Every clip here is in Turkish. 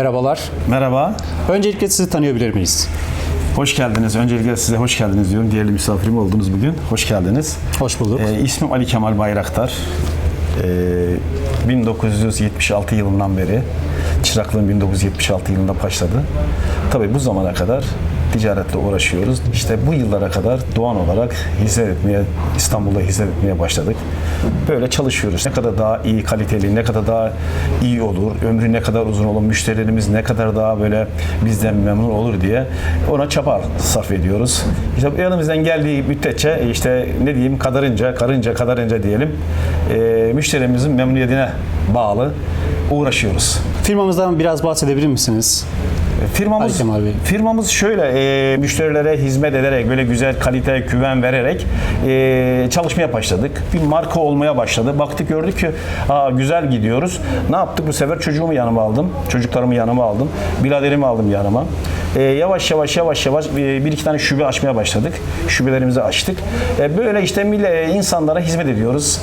Merhabalar. Merhaba, Öncelikle sizi tanıyabilir miyiz? hoş geldiniz. Öncelikle size hoş geldiniz diyorum. Değerli misafirim oldunuz bugün. Hoş geldiniz. Hoş bulduk. Ee, ismim Ali Kemal Bayraktar. Ee, 1976 yılından beri, çıraklığım 1976 yılında başladı. Tabii bu zamana kadar ticaretle uğraşıyoruz. İşte bu yıllara kadar doğan olarak hizmet etmeye, İstanbul'da hizmet etmeye başladık. Böyle çalışıyoruz. Ne kadar daha iyi kaliteli, ne kadar daha iyi olur, ömrü ne kadar uzun olur, müşterilerimiz ne kadar daha böyle bizden memnun olur diye ona çaba sarf ediyoruz. İşte elimizden geldiği müddetçe işte ne diyeyim kadarınca, karınca, kadarınca diyelim e, müşterimizin memnuniyetine bağlı uğraşıyoruz. Firmamızdan biraz bahsedebilir misiniz? Ali Firmamız Bey. firmamız şöyle e, müşterilere hizmet ederek böyle güzel kalite güven vererek e, çalışmaya başladık. Bir marka olmaya başladı. Baktık gördük ki Aa, güzel gidiyoruz. Ne yaptık bu sefer çocuğumu yanıma aldım. Çocuklarımı yanıma aldım. Biraderimi aldım yanıma. E, yavaş yavaş yavaş yavaş e, bir iki tane şube açmaya başladık. Şubelerimizi açtık. E, böyle işte mille, insanlara hizmet ediyoruz.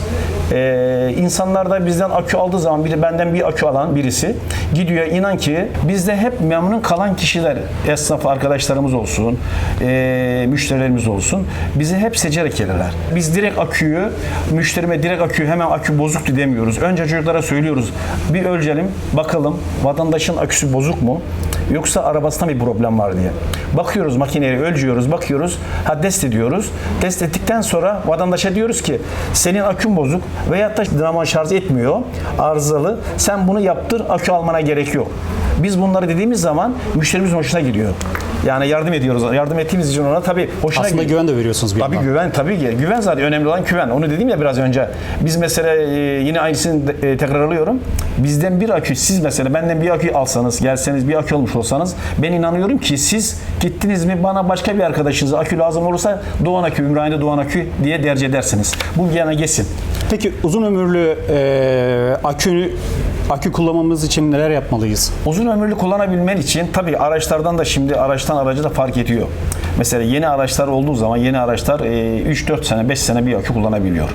Ee, insanlar da bizden akü aldığı zaman biri benden bir akü alan birisi gidiyor inan ki bizde hep memnun kalan kişiler esnaf arkadaşlarımız olsun ee, müşterilerimiz olsun bizi hep seçerek gelirler. Biz direkt aküyü müşterime direkt aküyü hemen akü bozuktu demiyoruz. Önce çocuklara söylüyoruz bir ölçelim bakalım vatandaşın aküsü bozuk mu yoksa arabasında bir problem var diye. Bakıyoruz makineye ölçüyoruz, bakıyoruz, ha test ediyoruz. Test ettikten sonra vatandaşa diyoruz ki senin akün bozuk veyahut da dinamo şarj etmiyor, arızalı. Sen bunu yaptır, akü almana gerek yok. Biz bunları dediğimiz zaman müşterimiz hoşuna gidiyor. Yani yardım ediyoruz. Yardım ettiğimiz için ona tabii hoşuna Aslında gidiyor. güven de veriyorsunuz bir Tabii yandan. güven tabii ki. Güven zaten önemli olan güven. Onu dedim ya biraz önce. Biz mesela e, yine aynısını de- e, tekrarlıyorum. Bizden bir akü siz mesela benden bir akü alsanız gelseniz bir akü olmuş olsanız ben inanıyorum ki siz gittiniz mi bana başka bir arkadaşınıza akü lazım olursa Doğan Akü, Ümraniye Doğan Akü diye tercih edersiniz. Bu yana geçsin. Peki uzun ömürlü e, akü akü kullanmamız için neler yapmalıyız? Uzun ömürlü kullanabilmen için tabii araçlardan da şimdi araçtan araca da fark ediyor. Mesela yeni araçlar olduğu zaman yeni araçlar e, 3-4 sene 5 sene bir akü kullanabiliyor.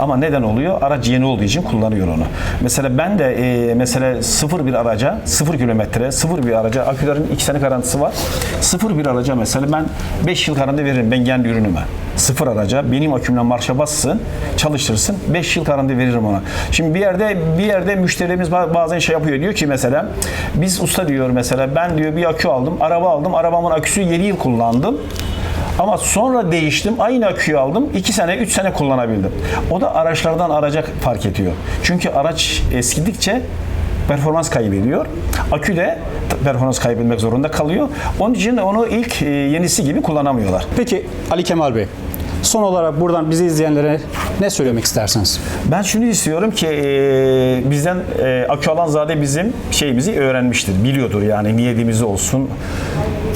Ama neden oluyor? Araç yeni olduğu için kullanıyor onu. Mesela ben de e, mesela sıfır bir araca 0 kilometre sıfır bir araca akülerin 2 sene garantisi var. Sıfır bir araca mesela ben 5 yıl garanti veririm ben kendi ürünüme. Sıfır araca benim akümle marşa bassın, çalıştırsın. 5 yıl garanti veririm ona. Şimdi bir yerde bir yerde müşterilerimiz ba- bazen şey yapıyor diyor ki mesela biz usta diyor mesela ben diyor bir akü aldım, araba aldım. Arabamın aküsü 7 yıl kullandım. Ama sonra değiştim. Aynı aküyü aldım. 2 sene, 3 sene kullanabildim. O da araçlardan araca fark ediyor. Çünkü araç eskidikçe performans kaybediyor. Akü de performans kaybetmek zorunda kalıyor. Onun için onu ilk e, yenisi gibi kullanamıyorlar. Peki Ali Kemal Bey, son olarak buradan bizi izleyenlere ne söylemek istersiniz? Ben şunu istiyorum ki e, bizden e, akü alan zade bizim şeyimizi öğrenmiştir. Biliyordur yani niyetimizi olsun,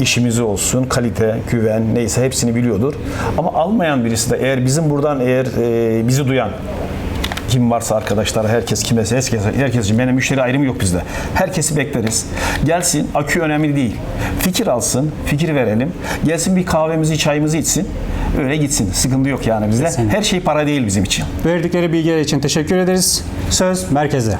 işimizi olsun, kalite, güven neyse hepsini biliyordur. Ama almayan birisi de eğer bizim buradan eğer e, bizi duyan kim varsa arkadaşlar herkes kimese herkes, herkes benim müşteri ayrımı yok bizde. Herkesi bekleriz. Gelsin akü önemli değil. Fikir alsın, fikir verelim. Gelsin bir kahvemizi, çayımızı içsin. Öyle gitsin. Sıkıntı yok yani bizde. Kesinlikle. Her şey para değil bizim için. Verdikleri bilgiler için teşekkür ederiz. Söz merkezde.